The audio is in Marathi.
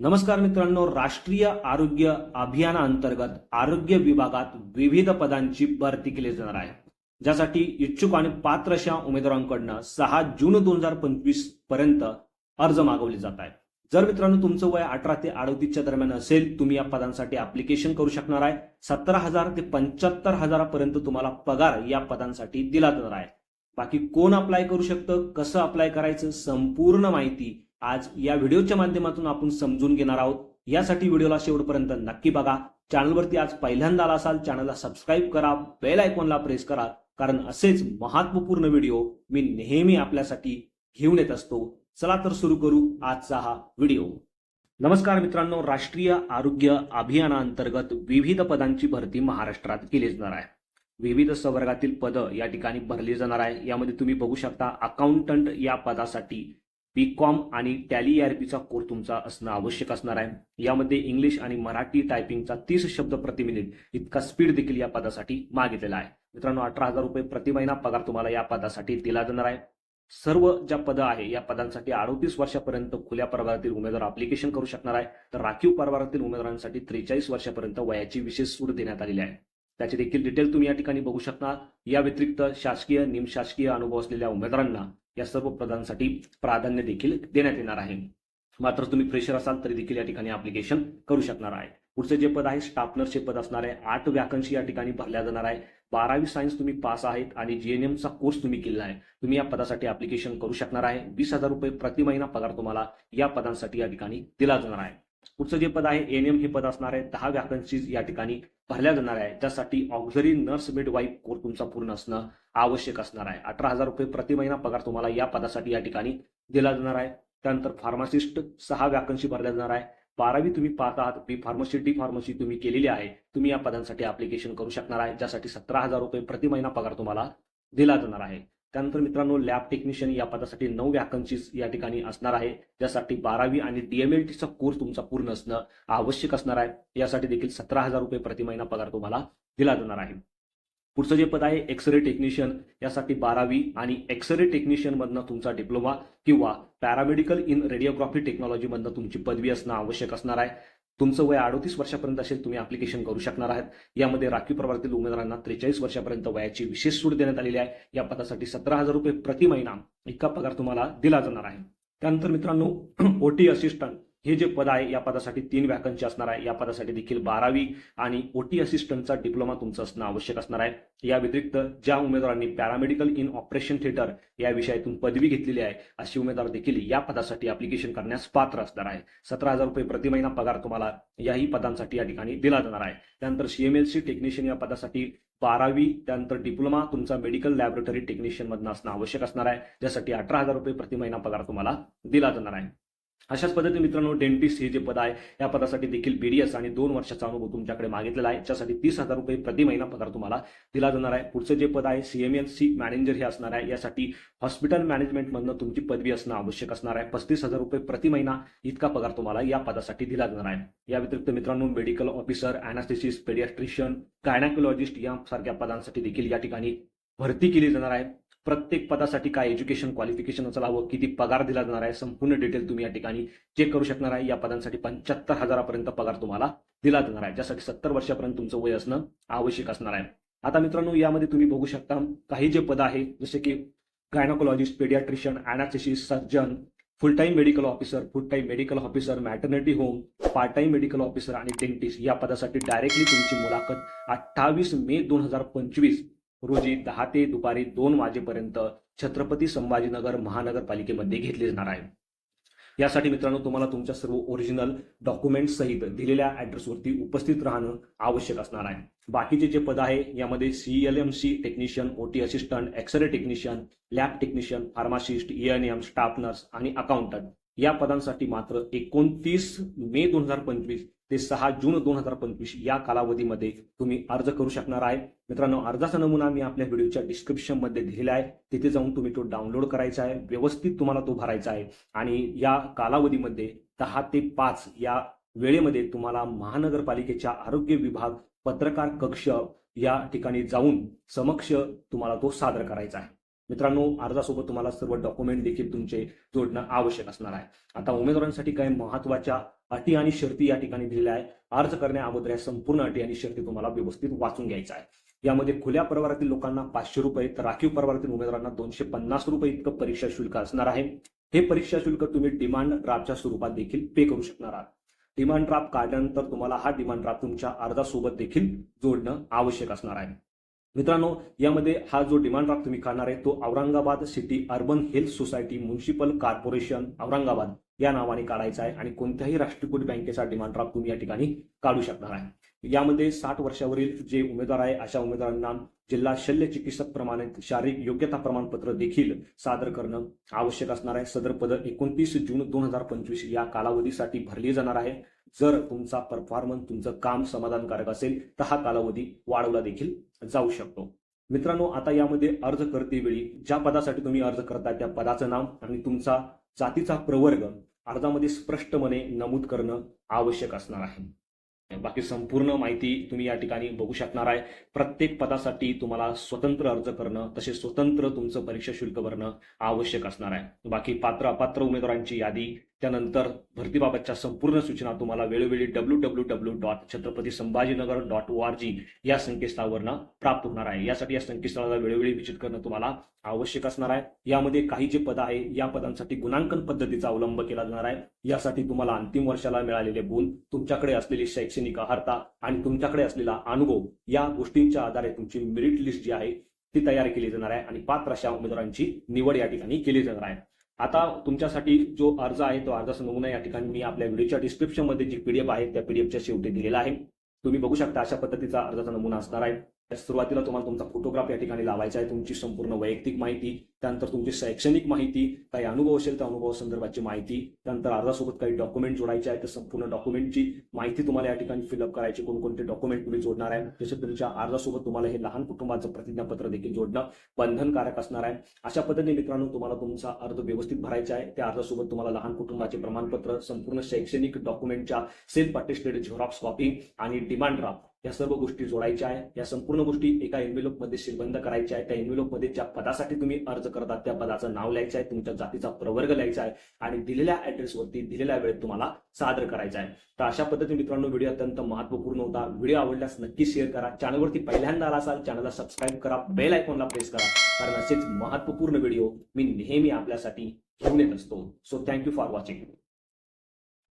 नमस्कार मित्रांनो राष्ट्रीय आरोग्य अभियानाअंतर्गत आरोग्य विभागात विविध पदांची भरती केली जाणार आहे. ज्यासाठी इच्छुक आणि पात्र अशा उमेदवारांकडनं सहा जून दोन हजार पंचवीसपर्यंत अर्ज मागवले जात आहे जर मित्रांनो तुमचं वय अठरा ते अडतीसच्या दरम्यान असेल तुम्ही या पदांसाठी अप्लिकेशन करू शकणार आहे. सतरा हजार ते पंच्याहत्तर हजारापर्यंत तुम्हाला पगार या पदांसाठी दिला जाणार आहे. बाकी कोण अप्लाय करू शकतं कसं अप्लाय करायचं संपूर्ण माहिती आज या व्हिडिओच्या माध्यमातून आपण समजून घेणार आहोत. यासाठी व्हिडिओला शेवटपर्यंत नक्की बघा. चॅनलवरती आज पहिल्यांदा आला असाल चॅनलला सबस्क्राईब करा बेल आयकॉनला प्रेस करा कारण असेच महत्त्वपूर्ण व्हिडिओ मी नेहमी आपल्यासाठी घेऊन येत असतो. चला तर सुरू करू आजचा हा व्हिडिओ. नमस्कार मित्रांनो राष्ट्रीय आरोग्य अभियानाअंतर्गत विविध पदांची भरती महाराष्ट्रात केली जाणार आहे. विविध संवर्गातील पदं या ठिकाणी भरली जाणार आहे. यामध्ये तुम्ही बघू शकता अकाउंटंट या पदासाठी बी कॉम आणि टॅली आरपीचा कोर्स तुमचा असणं आवश्यक असणार आहे. यामध्ये इंग्लिश आणि मराठी टायपिंगचा तीस शब्द प्रति मिनिट इतका स्पीड देखील या पदासाठी मागितलेला आहे. मित्रांनो अठरा हजार रुपये प्रति महिना पगार तुम्हाला या पदासाठी दिला जाणार आहे. सर्व ज्या पदं आहे या पदांसाठी अडोतीस वर्षापर्यंत खुल्या प्रभागातील उमेदवार अप्लिकेशन करू शकणार आहे. तर राखीव प्रवर्गातील उमेदवारांसाठी त्रेचाळीस वर्षापर्यंत वयाची विशेष सूट देण्यात आलेली आहे. त्याचे देखील डिटेल तुम्ही या ठिकाणी बघू शकता या व्यतिरिक्त शासकीय निमशासकीय अनुभव असलेल्या उमेदवारांना या सर्व पदांसाठी प्राधान्य देखील देण्यात येणार आहे. मात्र तुम्ही फ्रेशर असाल तरी देखील या ठिकाणी अप्लिकेशन करू शकणार आहे. पुढचे जे पद आहे स्टाफनरचे पद असणार आहे. आठ व्याकन्सी या ठिकाणी भरल्या जाणार आहे. बारावी सायन्स तुम्ही पास आहेत आणि जीएनएमचा कोर्स तुम्ही केलेला आहे. तुम्ही या पदासाठी अप्लिकेशन करू शकणार आहे. वीस हजार रुपये प्रति महिना पगार तुम्हाला या पदांसाठी या ठिकाणी दिला जाणार आहे. पुढचं जे पद आहे एन एम हे पद असणार आहे. दहा व्याकन्सीज या ठिकाणी भरल्या जाणार आहे. त्यासाठी auxiliary nurse midwife course तुमचा पूर्ण असणं आवश्यक असणार आहे. अठरा हजार रुपये प्रति महिना पगार तुम्हाला या पदासाठी या ठिकाणी दिला जाणार आहे. त्यानंतर फार्मासिस्ट सहा व्याकन्सी भरल्या जाणार आहे. बारावी तुम्ही पाहत आहात. बी फार्मसी डी फार्मसी तुम्ही केलेली आहे. तुम्ही या पदांसाठी अप्लिकेशन करू शकणार आहे. ज्यासाठी सतरा हजार रुपये प्रति महिना पगार तुम्हाला दिला जाणार आहे. त्यानंतर मित्रांनो लॅब टेक्निशियन या पदासाठी नऊ व्याकन्सीज या ठिकाणी असणार आहे. ज्यासाठी बारावी आणि डीएमएलटीचा कोर्स तुमचा पूर्ण असणं आवश्यक असणार आहे. यासाठी देखील सतरा हजार रुपये प्रति महिना पगार तुम्हाला दिला जाणार आहे. पुढचं जे पद आहे एक्सरे टेक्निशियन यासाठी बारावी आणि एक्सरे टेक्निशियन मधनं तुमचा डिप्लोमा किंवा पॅरामेडिकल इन रेडिओग्राफी टेक्नॉलॉजी मधनं तुमची पदवी असणं आवश्यक असणार आहे. तुमचं वय अडोतीस वर्षापर्यंत असेल तुम्ही अप्लिकेशन करू शकणार आहात. यामध्ये राखीव प्रवर्गातील उमेदवारांना त्रेचाळीस वर्षापर्यंत वयाची विशेष सूट देण्यात आलेली आहे. या पदासाठी सतरा हजार रुपये प्रति महिना इतका पगार तुम्हाला दिला जाणार आहे. त्यानंतर मित्रांनो ओटी असिस्टंट. हे जे पद आहे या पदासाठी तीन व्याकन्सी असणार आहे. या पदासाठी देखील बारावी आणि ओटी असिस्टंटचा डिप्लोमा तुमचं असणं आवश्यक असणार आहे. या व्यतिरिक्त ज्या उमेदवारांनी पॅरामेडिकल इन ऑपरेशन थिएटर या विषयातून पदवी घेतलेली आहे अशी उमेदवार देखील या पदासाठी अप्लिकेशन करण्यास पात्र असणार आहे. सतरा हजार रुपये प्रति महिना पगार तुम्हाला याही पदांसाठी या ठिकाणी दिला जाणार आहे. त्यानंतर सीएमएलसी टेक्निशियन या पदासाठी बारावी त्यानंतर डिप्लोमा तुमचा मेडिकल लॅबोरेटरी टेक्निशियन मधनं असणं आवश्यक असणार आहे. ज्यासाठी अठरा हजार रुपये प्रति महिना पगार तुम्हाला दिला जाणार आहे. अशाच पद्धतीने मित्रांनो डेंटिस्ट हे जे पद आहे या पदासाठी देखील बीडीएस आणि दोन वर्षाचा अनुभव तुमच्याकडे मागितलेला आहे. त्यासाठी तीस हजार रुपये प्रति महिना पगार तुम्हाला दिला जाणार आहे. पुढचं जे पद आहे सीएमएल सी मॅनेजर हे असणार आहे. यासाठी हॉस्पिटल मॅनेजमेंटमधनं तुमची पदवी असणं आवश्यक असणार आहे. पस्तीस हजार रुपये प्रति महिना इतका पगार तुम्हाला या पदासाठी दिला जाणार आहे. या व्यतिरिक्त मित्रांनो medical officer anaesthetist paediatrician gynaecologist यासारख्या पदांसाठी देखील या ठिकाणी भरती केली जाणार आहे. प्रत्येक पदासाठी काय एज्युकेशन क्वालिफिकेशन हवं किती पगार दिला जाणार आहे संपूर्ण डिटेल तुम्ही या ठिकाणी चेक करू शकणार आहे. या पदांसाठी पंच्याहत्तर हजारापर्यंत पगार तुम्हाला दिला जाणार आहे ज्यासाठी सत्तर वर्षापर्यंत तुमचं वय असणं आवश्यक असणार आहे. आता मित्रांनो यामध्ये तुम्ही बघू शकता काही जे पद आहे जसे की gynaecologist paediatrician anaesthesia surgeon full time medical officer full time medical officer maternity home part time medical officer आणि डेंटिस्ट या पदासाठी डायरेक्टली तुमची मुलाखत अठ्ठावीस मे दोन हजार पंचवीस. रोजी दहा ते दुपारी दोन वाजेपर्यंत छत्रपती संभाजीनगर महानगरपालिकेमध्ये घेतले जाणार आहे. यासाठी मित्रांनो तुम्हाला तुमच्या सर्व ओरिजिनल डॉक्युमेंट सहित दिलेल्या ऍड्रेसवरती उपस्थित राहणं आवश्यक असणार आहे. बाकीचे जे पद आहे यामध्ये C L M C technician OT assistant x ray technician lab technician pharmacist N M staff nurse आणि अकाउंटंट या पदांसाठी मात्र एकोणतीस मे दोन हजार पंचवीस ते सहा जून दोन हजार पंचवीस या कालावधीमध्ये तुम्ही अर्ज करू शकणार आहे. मित्रांनो अर्जाचा नमुना मी आपल्या व्हिडिओच्या डिस्क्रिप्शनमध्ये दिलेला आहे. तिथे जाऊन तुम्ही तो डाउनलोड करायचा आहे. व्यवस्थित तुम्हाला तो भरायचा आहे. आणि या कालावधीमध्ये दहा ते पाच या वेळेमध्ये तुम्हाला महानगरपालिकेच्या आरोग्य विभाग पत्रकार कक्ष या ठिकाणी जाऊन समक्ष तुम्हाला तो सादर करायचा आहे. मित्रांनो अर्जासोबत तुम्हाला सर्व डॉक्युमेंट देखील तुमचे जोडणं आवश्यक असणार आहे. आता उमेदवारांसाठी काही महत्त्वाच्या अटी आणि शर्ती या ठिकाणी दिलेल्या आहे अर्ज करण्या अगोदर या संपूर्ण अटी आणि शर्ती तुम्हाला व्यवस्थित वाचून घ्यायचा आहे यामध्ये खुल्या परवारातील लोकांना पाचशे रुपये तर राखीव परवारातील उमेदवारांना दोनशे पन्नास रुपये इतकं परीक्षा शुल्क असणार आहे. हे परीक्षा शुल्क तुम्ही डिमांड ड्राफ्टच्या स्वरूपात देखील पे करू शकणार आहात. डिमांड ड्राफ्ट काढल्यानंतर तुम्हाला हा डिमांड ड्राफ्ट तुमच्या अर्जासोबत देखील जोडणं आवश्यक असणार आहे. मित्रांनो यामध्ये हा जो डिमांड ड्राफ्ट तुम्ही काढणार आहे तो Aurangabad city urban health society municipal corporation Aurangabad या नावाने काढायचा आहे आणि कोणत्याही राष्ट्रीयकृत बँकेचा डिमांड ड्राफ्ट तुम्ही या ठिकाणी काढू शकणार आहे. यामध्ये साठ वर्षावरील जे उमेदवार आहे अशा उमेदवारांना जिल्हा शल्य चिकित्सक प्रमाणित शारीरिक योग्यता प्रमाणपत्र देखील सादर करणं आवश्यक असणार आहे. सदर पद एकोणतीस जून दोन हजार पंचवीस या कालावधीसाठी भरली जाणार आहे. जर तुमचा परफॉर्मन्स तुमचं काम समाधानकारक असेल तर हा कालावधी वाढवला देखील जाऊ शकतो. मित्रांनो आता यामध्ये अर्ज करतेवेळी ज्या पदासाठी तुम्ही अर्ज करता त्या पदाचं नाव आणि तुमचा जातीचा प्रवर्ग अर्जामध्ये स्पष्टपणे नमूद करणं आवश्यक असणार आहे. बाकी संपूर्ण माहिती तुम्ही या ठिकाणी बघू शकणार आहे. प्रत्येक पदासाठी तुम्हाला स्वतंत्र अर्ज करणं तसेच स्वतंत्र तुमचं परीक्षा शुल्क भरणं आवश्यक असणार आहे. बाकी पात्र अपात्र उमेदवारांची यादी त्यानंतर भरतीबाबतच्या संपूर्ण सूचना तुम्हाला वेळोवेळी W W W dot Chhatrapati Sambhajinagar dot O R G या संकेतस्थळावरनं प्राप्त होणार आहे. यासाठी या संकेतस्थळाला वेळोवेळी विजिट करणं तुम्हाला आवश्यक असणार आहे. यामध्ये काही जे पद आहे या पदांसाठी गुणांकन पद्धतीचा अवलंब केला जाणार आहे. यासाठी तुम्हाला अंतिम वर्षाला मिळालेले गुण तुमच्याकडे असलेली शैक्षणिक अर्हता आणि तुमच्याकडे असलेला अनुभव या गोष्टींच्या आधारे तुमची मेरिट लिस्ट जी आहे ती तयार केली जाणार आहे आणि पात्र अशा उमेदवारांची निवड या ठिकाणी केली जाणार आहे. आता तुमच्यासाठी जो अर्ज आहे तो अर्जाचा नमुना या ठिकाणी मी आपल्या व्हिडिओच्या डिस्क्रिप्शनमध्ये जी पी जी पीडीएफ आहे त्या पीडीएफच्या शेवटी दिलेला आहे. तुम्ही बघू शकता अशा पद्धतीचा अर्जाचा नमुना असणार आहे. सुरुवातीला तुम्हाला तुमचा फोटोग्राफ या ठिकाणी लावायचा आहे तुमची संपूर्ण वैयक्तिक माहिती त्यानंतर तुमची शैक्षणिक माहिती काही अनुभव असेल त्या अनुभव संदर्भाची माहिती त्यानंतर अर्जासोबत काही डॉक्युमेंट जोडायचे आहे तर संपूर्ण डॉक्युमेंटची माहिती तुम्हाला या ठिकाणी फिलअप करायची कोणकोणते डॉक्युमेंट तुम्ही जोडणार आहे. तसेच तुमच्या अर्जासोबत तुम्हाला हे लहान कुटुंबाचं प्रतिज्ञापत्र देखील जोडणं बंधनकारक असणार आहे. अशा पद्धतीने मित्रांनो तुम्हाला तुमचा अर्ज व्यवस्थित भरायचा आहे. त्या अर्जासोबत तुम्हाला लहान कुटुंबाचे प्रमाणपत्र संपूर्ण शैक्षणिक डॉक्युमेंटच्या सेल्फ अटेस्टेड झेरॉक्स कॉपी आणि डिमांड ड्राफ्ट या सर्व गोष्टी जोडायच्या आहे. या संपूर्ण गोष्टी एका एन्व्हेलोपमध्ये सीलबंद करायच्या आहे. त्या एन्व्हेलोपमध्ये ज्या पदासाठी तुम्ही अर्ज करतात त्या पदाचं नाव लिहायचं आहे. तुमच्या जातीचा प्रवर्ग लिहायचा आहे. आणि दिलेल्या ऍड्रेसवरती दिलेल्या वेळेत तुम्हाला सादर करायचा आहे. तर अशा पद्धतीने मित्रांनो व्हिडिओ अत्यंत महत्त्वपूर्ण होता. व्हिडिओ आवडल्यास नक्की शेअर करा. चॅनलवरती पहिल्यांदा आला असाल चॅनलला सबस्क्राईब करा. बेल आयकॉनला प्रेस करा. कारण असेच महत्त्वपूर्ण व्हिडिओ मी नेहमी आपल्यासाठी घेऊन येत असतो सो थँक्यू फॉर वॉचिंग